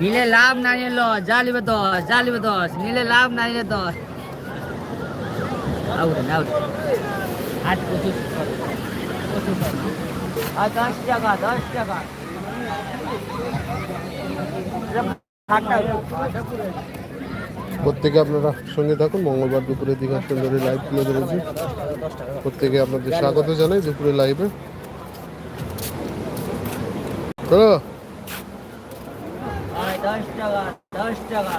নিলে লাভ না নিলে লস, যা নিবে দশ, যা নিবে দশ, নিলে লাভ না নিলে দশ। আউট আউট আট পঁচিশ আর দশ টাকা দশ টাকা। প্রত্যেকে আপনারা সঙ্গে থাকুন, মঙ্গলবার দুপুরের দিকে সুন্দরী লাইভ তুলে ধরেছি। প্রত্যেকে আপনাদের স্বাগত জানাই দুপুরে লাইভে চলো দশ টাকা দশ টাকা।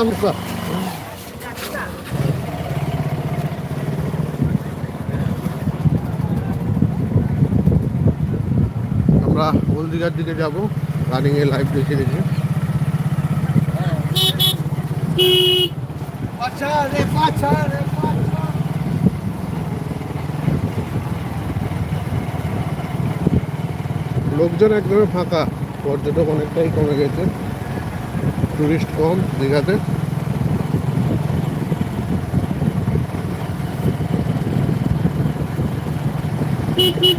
আমি আমরা হলদিঘার দিকে যাব। রানিং এ লাইভ দেখে দেখে। লোকজন একদমই ফাঁকা। পর্যটক অনেকটাই কমে গেছে। টুরিস্ট কম দীঘাতে। কে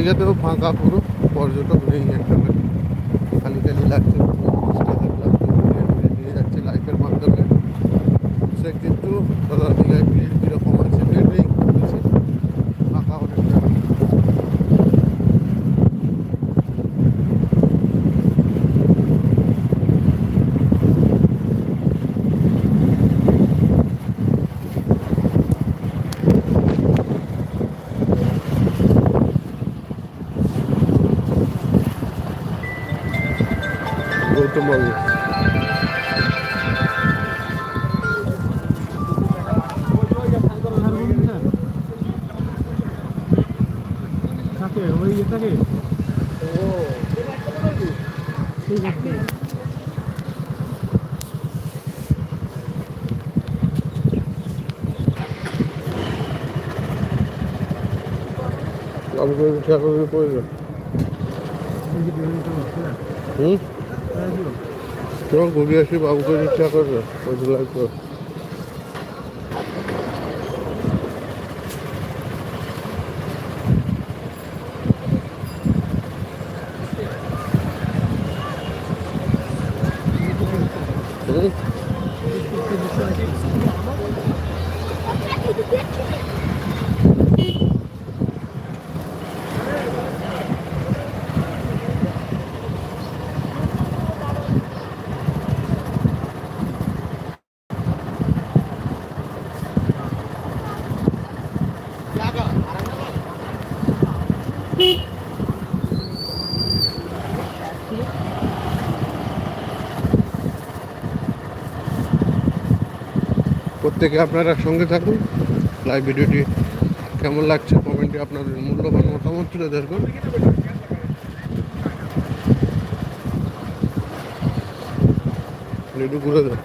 হলদিঘাতেও ফাঁকা পুরো পর্যটক নেই একটা খালি খালি লাগছে। আমাকে করে প্রয়োজন হুম? চল ঘুরে আসি বাবুকে ইচ্ছা করবে ওই লাগবে হুম প্রত্যেকে আপনারা সঙ্গে থাকুন। লাইভ ভিডিওটি কেমন লাগছে কমেন্টে আপনাদের মূল্যবান মতামত তুলে ধরবেন একটু ঘুরে দেন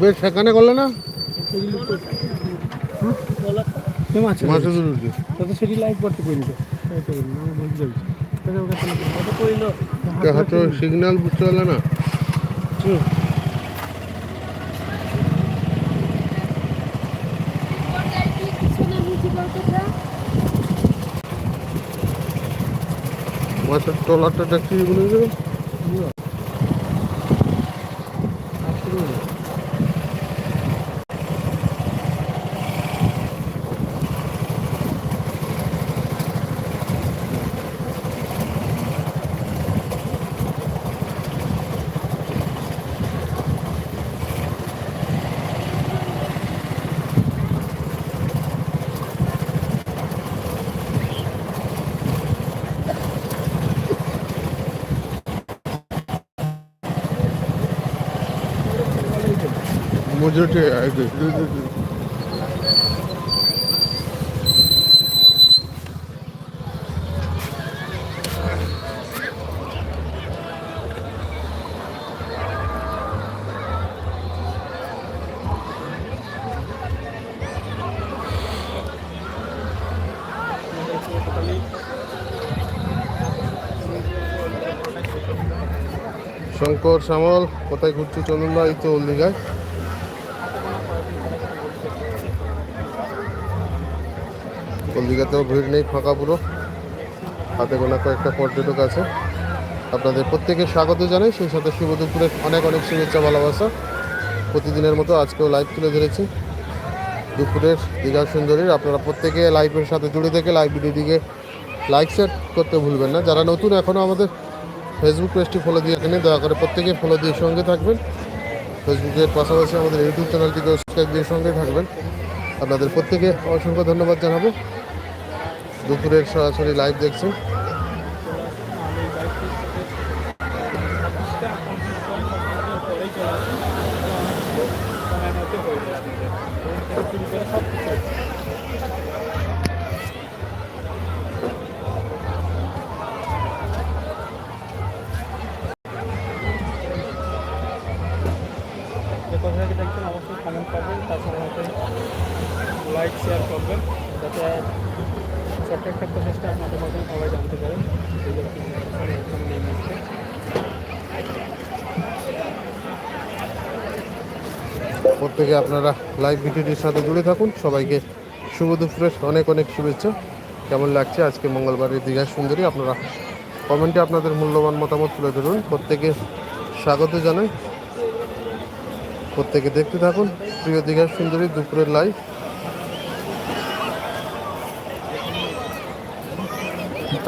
বেশ সেখানে করলে না কেমন আছে মাছের দুটি তত সেটি লাইভ করতে পারি তো তাই তো বলি, আমি বলতে হাতে সিগন্যাল বুঝতে পারলে না। মাছের ট্রলারটা দেখছি এগুলো। मुझे শঙ্কর শ্যামল কোথায় ঘুরছে চন্দনদা এই তো হলদিঘায় হলদিঘাতেও ভিড় নেই ফাঁকা পুরো হাতে গোনা কয়েকটা পর্যটক আছে। আপনাদের প্রত্যেকে স্বাগত জানাই। সেই সাথে শুভ দুপুরের অনেক অনেক শুভেচ্ছা, ভালোবাসা। প্রতিদিনের মতো আজকেও লাইভ তুলে ধরেছি। দুপুরের দীঘা সুন্দরীর। আপনারা প্রত্যেকে লাইভের সাথে জুড়ে থেকে লাইভ ভিডিওটিকে লাইক শেয়ার করতে ভুলবেন না। যারা নতুন এখনও আমাদের ফেসবুক পেজটি ফলো দিয়ে এখানে দয়া করে প্রত্যেকে ফলো দিয়ে সঙ্গে থাকবেন। ফেসবুকের পাশাপাশি আমাদের ইউটিউব চ্যানেলটিকে সাবস্ক্রাইব দিয়ে সঙ্গে থাকবেন। আপনাদের প্রত্যেকে অসংখ্য ধন্যবাদ জানাব। দুপুরের সরাসরি লাইভ দেখছেন। প্রত্যেকে আপনারা লাইভ ভিডিওটির সাথে জুড়ে থাকুন। সবাইকে শুভ দুপুরের অনেক অনেক শুভেচ্ছা। কেমন লাগছে? আজকে মঙ্গলবারের দীঘা সুন্দরী আপনারা কমেন্টে আপনাদের মূল্যবান মতামত তুলে ধরুন। প্রত্যেকে স্বাগত জানাই। প্রত্যেকে দেখতে থাকুন। প্রিয় দীঘা সুন্দরী দুপুরের লাইভ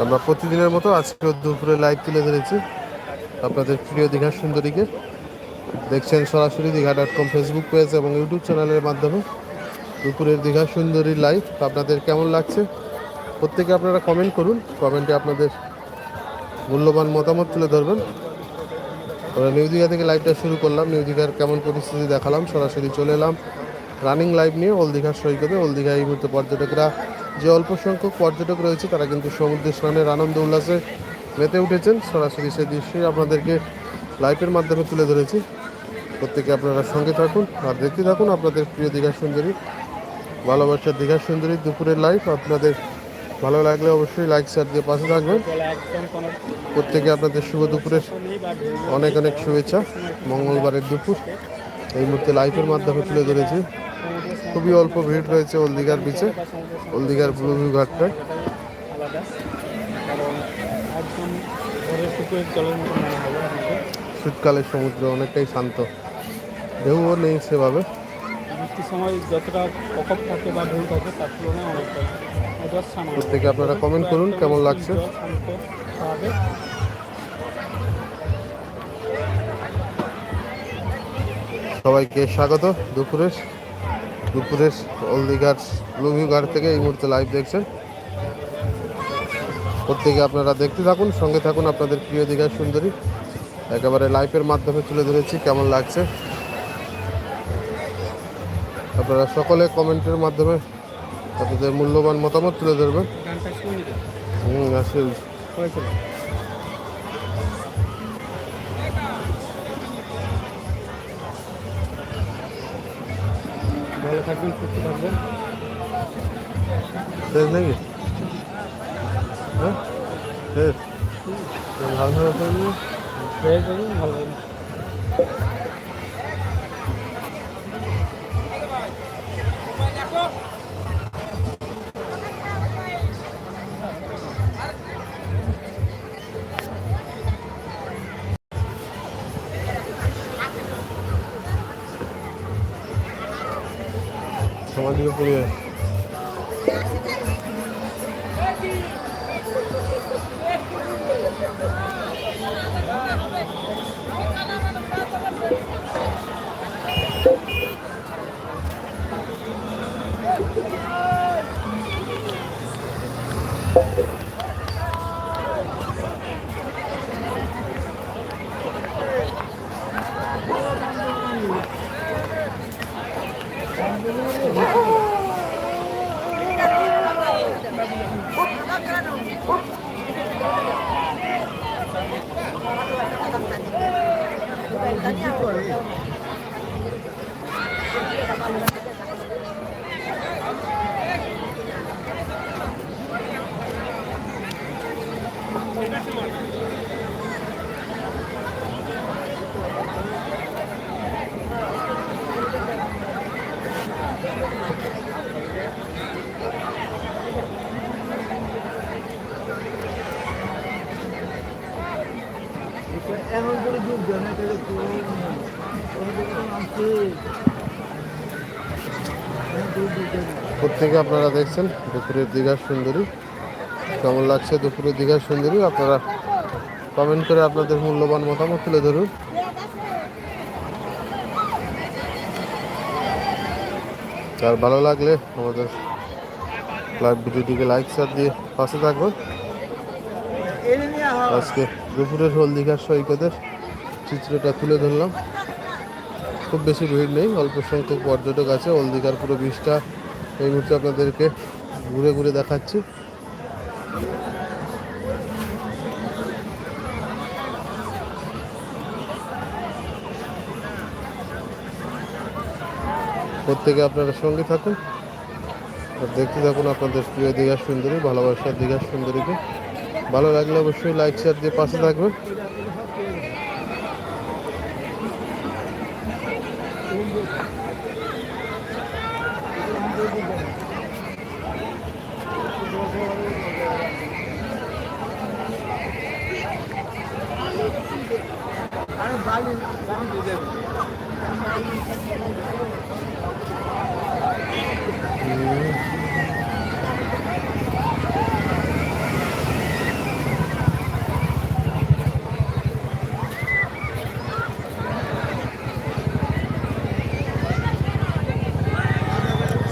আমরা প্রতিদিনের মতো আজকে দুপুরে লাইভ তুলে ধরেছি। আপনাদের প্রিয় দীঘা সুন্দরীকে। দেখছেন সরাসরি Digha dot com Facebook page এবং ইউটিউব চ্যানেলের মাধ্যমে। দুপুরের দীঘা সুন্দরী লাইভ আপনাদের কেমন লাগছে? প্রত্যেকে আপনারা কমেন্ট করুন। কমেন্টে আপনাদের মূল্যবান মতামত তুলে ধরবেন। আমরা নিউ দীঘা থেকে লাইভটা শুরু করলাম। নিউ দীঘার কেমন পরিস্থিতি দেখালাম। সরাসরি চলে এলাম রানিং লাইভ নিয়ে ওল দীঘার সৈকতে। ওল দীঘা এই মুহূর্তে পর্যটকরা যে অল্প সংখ্যক পর্যটক রয়েছে, তারা কিন্তু সমুদ্র স্নানের আনন্দ উল্লাসে মেতে উঠেছেন। সরাসরি সেই দৃশ্যই আপনাদেরকে লাইভের মাধ্যমে তুলে ধরেছি। প্রত্যেকে আপনারা সঙ্গে থাকুন আর দেখতে থাকুন আপনাদের প্রিয় দীঘা সুন্দরী। ভালোবাসার দীঘা সুন্দরী দুপুরের লাইভ আপনাদের ভালো লাগলে অবশ্যই লাইক শেয়ার দিয়ে পাশে থাকবেন। প্রত্যেকে আপনাদের শুভ দুপুরের। অনেক অনেক শুভেচ্ছা। মঙ্গলবারের দুপুর। এই মুহূর্তে লাইভের মাধ্যমে তুলে ধরেছি। খুবই অল্প ভিড় রয়েছে ওলদিঘার বিচে ওলদিঘার ব্লু ভিউ ঘাটটায় কারণ একদম জলের মতো মনে হবে। শীতকালের সমুদ্র অনেকটাই শান্ত। ঢেউও নেই সেভাবে। বৃষ্টির সময় যতটা প্রকোপ থাকে বা ঢেউ থাকে তার তুলনায় অনেকটা প্রত্যেকে আপনারা কমেন্ট করুন, কেমন লাগছে? সবাইকে স্বাগত দুপুরের দুপুরের ওলদিঘাট ব্লু ভিউ ঘাট থেকে এই মুহূর্তে লাইভ দেখছেন। প্রত্যেকে আপনারা দেখতে থাকুন সঙ্গে থাকুন আপনাদের প্রিয় দীঘার সুন্দরী। একেবারে লাইফের মাধ্যমে তুলে ধরেছি কেমন লাগছে? আপনারা সকলে কমেন্টের মাধ্যমে আপনাদের মূল্যবান মতামত তুলে ধরবেন। হুম আসলে ভালো থাকবেন সুস্থ থাকবেন। শেষ নাকি? হ্যাঁ? শেষ। ভালো ভালো করব হয়ে যাবে ভালো থাকবেন সমাধিকে পড়ে এমন করে দুধ দেয় না তাহলে তো আছে প্রত্যেকে আপনারা দেখছেন, দুপুরের দীঘার সুন্দরী। কেমন লাগছে দুপুরের দীঘার সুন্দরী? আপনারা কমেন্ট করে আপনাদের মূল্যবান মতামত তুলে ধরুন। আর ভালো লাগলে আমাদের লাইভ ভিডিওটিকে লাইক শেয়ার দিয়ে পাশে আহ আজকে দুপুরের হল দীঘার সৈকতের চিত্রটা তুলে ধরলাম। খুব বেশি ভিড় নেই, অল্প সংখ্যক পর্যটক আছে। ওল দীঘার পুরো বীজটা এই মুহূর্তে আপনাদেরকে ঘুরে ঘুরে দেখাচ্ছি। প্রত্যেকে আপনারা সঙ্গে থাকুন। আর দেখতে থাকুন আপনাদের প্রিয় দীঘার সুন্দরী, ভালোবাসার দীঘার সুন্দরীকে। ভালো লাগলে অবশ্যই লাইক শেয়ার দিয়ে পাশে থাকবেন।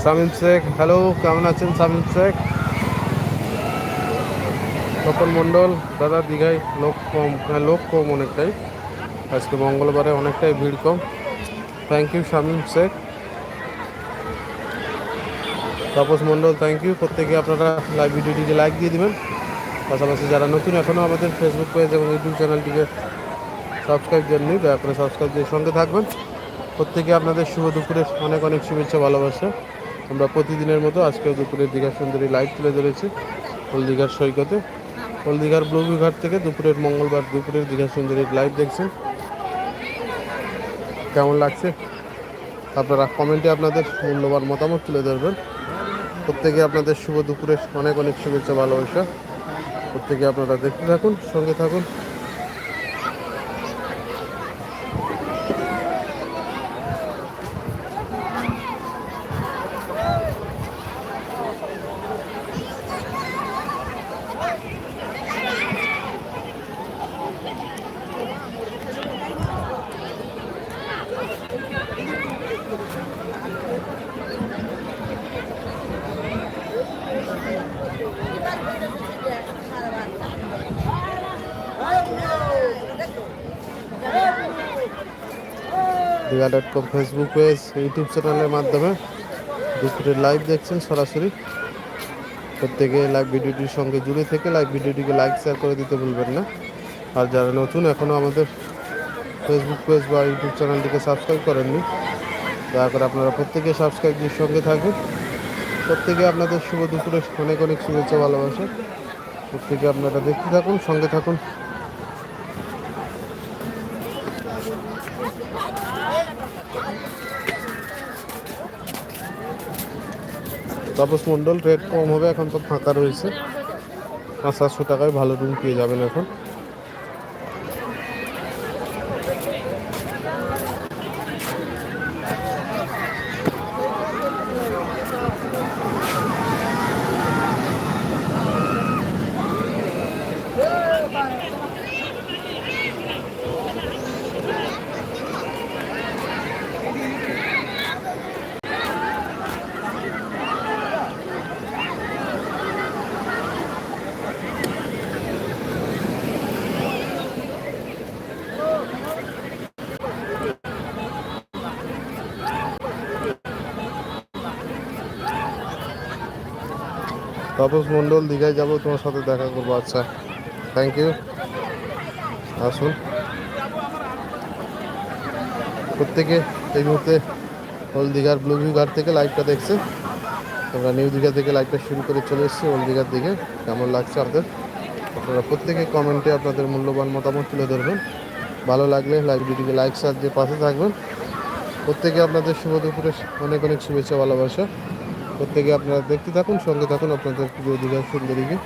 সামিম শেখ হ্যালো কেমন আছেন সামিম শেখ? তপন মণ্ডল, দাদা দীঘায় লোক কম হ্যাঁ লোক কম অনেকটাই। আজকে মঙ্গলবারে অনেকটাই ভিড় কম। Thank you Shamim Sheikh Tapas Mondal thank you প্রত্যেকে আপনারা লাইভ ভিডিওটিকে লাইক দিয়ে দিবেন। পাশাপাশি যারা নতুন এখনও আমাদের ফেসবুক পেজ এবং ইউটিউব চ্যানেলটিকে সাবস্ক্রাইব দেননি, দয়া করে সাবস্ক্রাইব দিয়ে সঙ্গে থাকবেন। প্রত্যেকে আপনাদের শুভ দুপুরের অনেক অনেক শুভেচ্ছা, ভালোবাসা। আমরা প্রতিদিনের মতো আজকেও দুপুরের দীঘা সুন্দরী লাইভ তুলে ধরেছি, হলদিঘার সৈকতে। হলদিঘার ব্লুবি ঘাট থেকে দুপুরের মঙ্গলবার দুপুরের দীঘা সুন্দরীর লাইভ দেখছেন। কেমন লাগছে? আপনারা কমেন্টে আপনাদের মূল্যবান মতামত তুলে ধরবেন। প্রত্যেকে আপনাদের শুভ দুপুরে অনেক অনেক শুভেচ্ছা, ভালোবাসা। প্রত্যেকে আপনারা দেখতে থাকুন, সঙ্গে থাকুন। Digha dot com Facebook page YouTube চ্যানেলের মাধ্যমে দুপুরের লাইভ দেখছেন সরাসরি। প্রত্যেকে লাইভ ভিডিওটির সঙ্গে জুড়ে থেকে লাইভ ভিডিওটিকে লাইক শেয়ার করে দিতে ভুলবেন না। আর যারা নতুন এখনও আমাদের ফেসবুক পেজ বা ইউটিউব চ্যানেলটিকে সাবস্ক্রাইব করেননি, দয়া করে আপনারা প্রত্যেকে সাবস্ক্রাইব দিয়ে সঙ্গে থাকুন। প্রত্যেকে আপনাদের শুভ দুপুরে অনেক অনেক শুভেচ্ছা, ভালোবাসা। প্রত্যেকে আপনারা দেখতে থাকুন, সঙ্গে থাকুন। তাপস মন্ডল রেট কম হবে, এখন তো ফাঁকা রয়েছে। পাঁচ সাতশো টাকায় ভালো রুম পেয়ে যাবেন এখন। তাপস মণ্ডল, দীঘায় যাব, তোমার সাথে দেখা করব। আচ্ছা থ্যাংক ইউ আসুন। প্রত্যেকে এই মুহূর্তে ওল দীঘার ব্লু ভিউ ঘাট থেকে লাইভটা দেখছে। আমরা নিউ দীঘা থেকে লাইভটা শুরু করে চলে এসেছি ওল দীঘার দিকে। কেমন লাগছে আপনাদের? আপনারা প্রত্যেকে কমেন্টে আপনাদের মূল্যবান মতামত তুলে ধরবেন। ভালো লাগলে লাইভ ভিডিওকে লাইক শেয়ার দিয়ে পাশে থাকবেন। প্রত্যেকে আপনাদের শুভ দুপুরে অনেক অনেক শুভেচ্ছা, ভালোবাসা। প্রত্যেকে আপনারা দেখতে থাকুন সঙ্গে থাকুন আপনাদের প্রিয় দীঘা সুন্দরীকে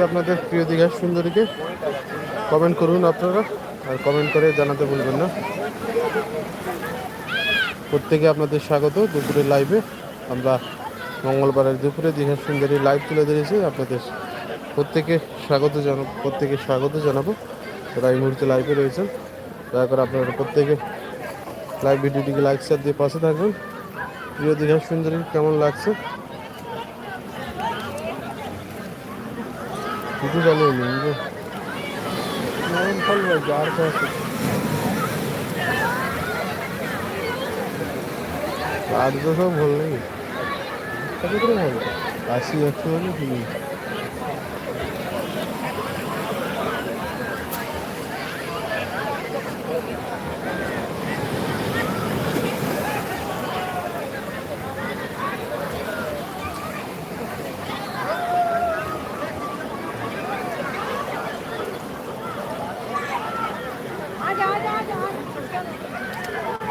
লাগছে আপনাদের প্রিয় দীঘার সুন্দরীকে। কমেন্ট করুন আপনারা, আর কমেন্ট করে জানাতে ভুলবেন না। প্রত্যেকে আপনাদের স্বাগত। দুপুরের লাইভে আমরা মঙ্গলবারের দুপুরে দীঘার সুন্দরী লাইভ তুলে ধরেছি। আপনাদের প্রত্যেকে স্বাগত জানাব প্রত্যেকে স্বাগত জানাব। ওরা এই মুহূর্তে লাইভে রয়েছেন, দয়া করে আপনারা প্রত্যেকে লাইভ ভিডিওটিকে লাইক শেয়ার দিয়ে পাশে থাকবেন। প্রিয় দীঘার সুন্দরী, কেমন লাগছে? কিছু চালিয়ে নিন যে নরম ফল রয়েছে আর তো আছে। আর তো সব ভুল নেই কত করে ভালো আশি একশো হলে কি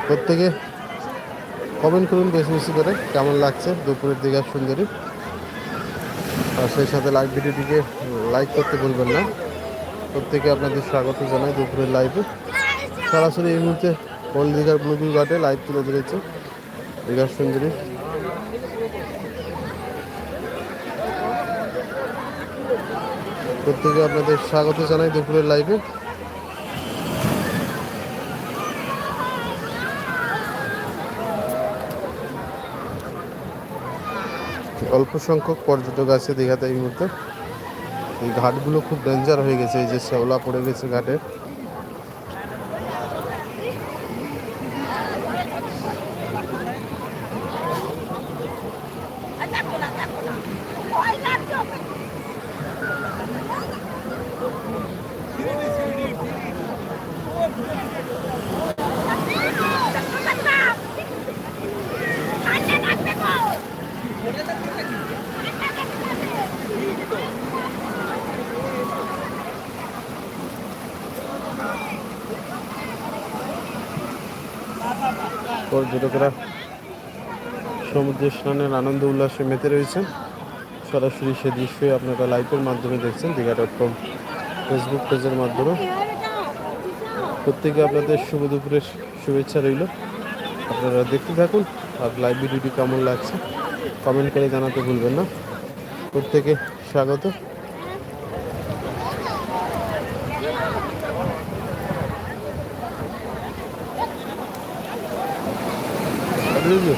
প্রত্যেকে কমেন্ট করুন বেশি বেশি করে, কেমন লাগছে দুপুরের দীঘার সুন্দরী। আর সেই সাথে লাইভ ভিডিওটিকে লাইক করতে ভুলবেন না। প্রত্যেকে আপনাদের স্বাগত জানাই দুপুরের লাইভে সরাসরি এই মুহূর্তে ওল্ড দীঘার ব্লুবিং ঘাটে লাইভ তুলে ধরেছে। দীঘার সুন্দরী। প্রত্যেকে আপনাদের স্বাগত জানাই দুপুরের লাইভে অল্প সংখ্যক পর্যটক আছে দীঘাতে এই মুহূর্তে। এই ঘাটগুলো খুব ডেঞ্জার হয়ে গেছে, এই যে শ্যাওলা পড়ে গেছে ঘাটে। পর্যটকরা সমুদ্র স্নানের আনন্দ উল্লাসে মেতে রয়েছেন। সরাসরি সে দৃশ্যই আপনারা লাইভের মাধ্যমে দেখছেন দীঘা ডট কম ফেসবুক পেজের মাধ্যমে। প্রত্যেকে আপনাদের শুভ দুপুরের শুভেচ্ছা রইল। আপনারা দেখতে থাকুন আর লাইভ ভিডিওটি কেমন লাগছে কমেন্ট করে জানাতে ভুলবেন না। প্রত্যেকে স্বাগত। বুঝলো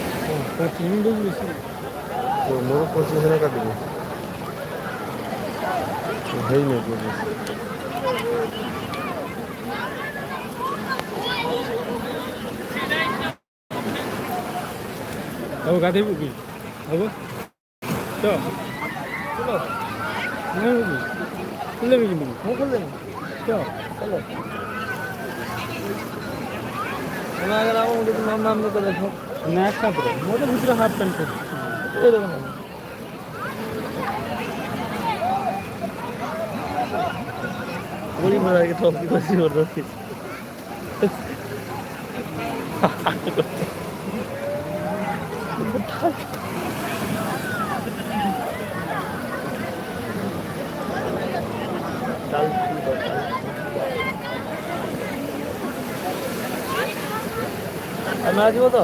তিন বুঝলিস তো মোর পঁচিশ হাজার কাটবে হই নাই পঁচিশ अब गाधे पुगी अब तो चलो नहीं पुगी चलो भी पुगी हो कर देना तो चलो हमारा नाम मुझे नाम नाम तो देखो না, একটা পুরো মোদের ভিতরে হাফ প্যান্ট পরি। এরকম ওই মনে হয় টপ কি করছি ওর আমি আসব তো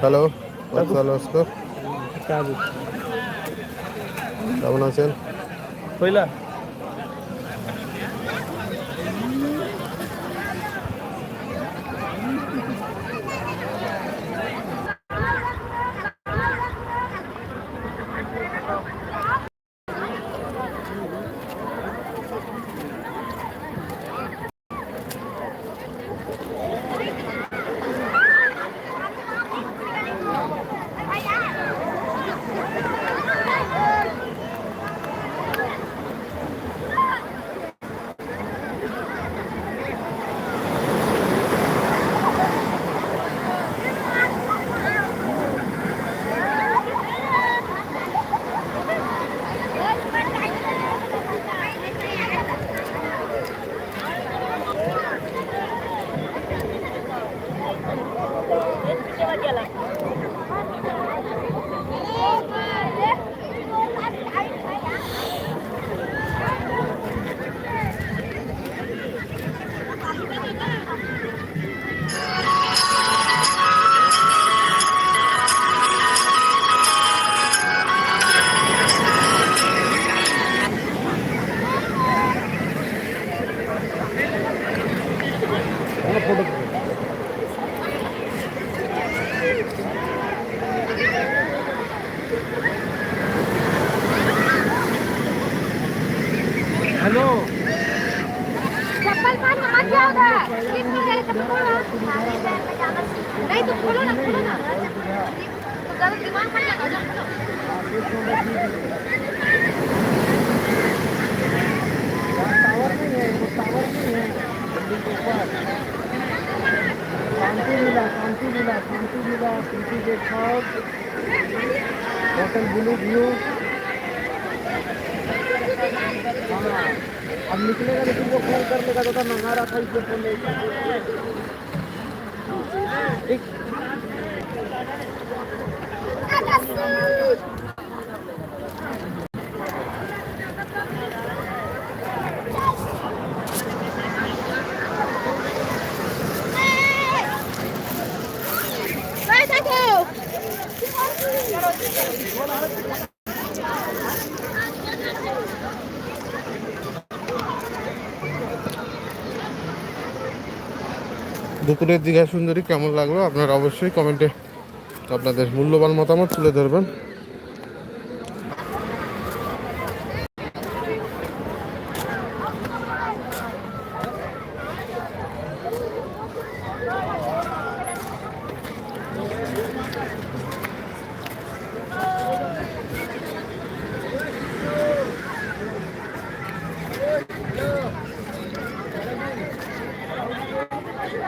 হ্যালো হ্যালো কেমন আছেন? কইলা? দুপুরের দীঘা সুন্দরী কেমন লাগল? আপনারা অবশ্যই কমেন্টে আপনাদের মূল্যবান মতামত তুলে ধরবেন।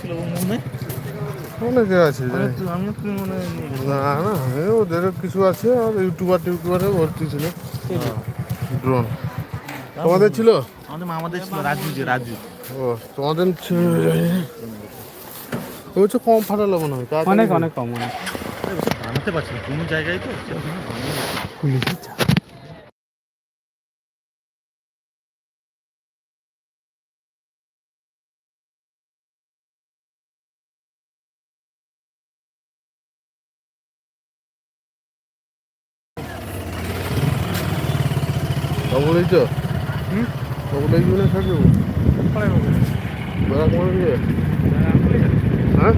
ছিল মনে? অনেকে আছে আমি তো মনে না না ওদের কিছু আছে আর ইউটিউবার টিউটিউবারে ভর্তি ছিল। ড্রোন তোমাদের ছিল? আমাদের মামাদের ছিল রাজু যে রাজু। ও তোমাদের ছিল ওই হচ্ছে কম মনে হয় তাড়াতাড়ি অনেক অনেক কম অনেক। বানাতে পারছি না কোনো জায়গায় তো সেরকম বানানো যায় না। ওগুলোই তো ওগুলোই জন্য থাকবে বেড়া কমা দিয়ে হ্যাঁ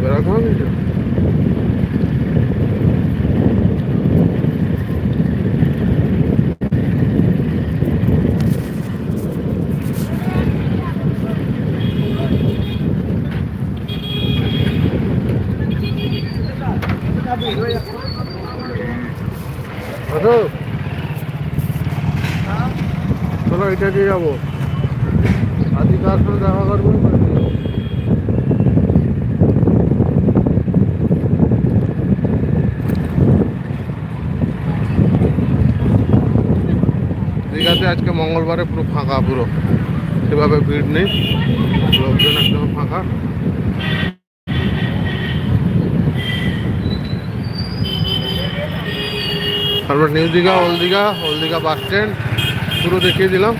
বেড়া কমা দিয়েছে আচ্ছা চলো এটা দিয়ে যাব। আজকে কার দেখা করব? দীঘাতে আজকে মঙ্গলবারে পুরো ফাঁকা, পুরো। সেভাবে ভিড় নেই। লোকজন একদম ফাঁকা। তারপর new Digha, old Digha old Digha bus stand. পুরো দেখিয়ে দিলাম।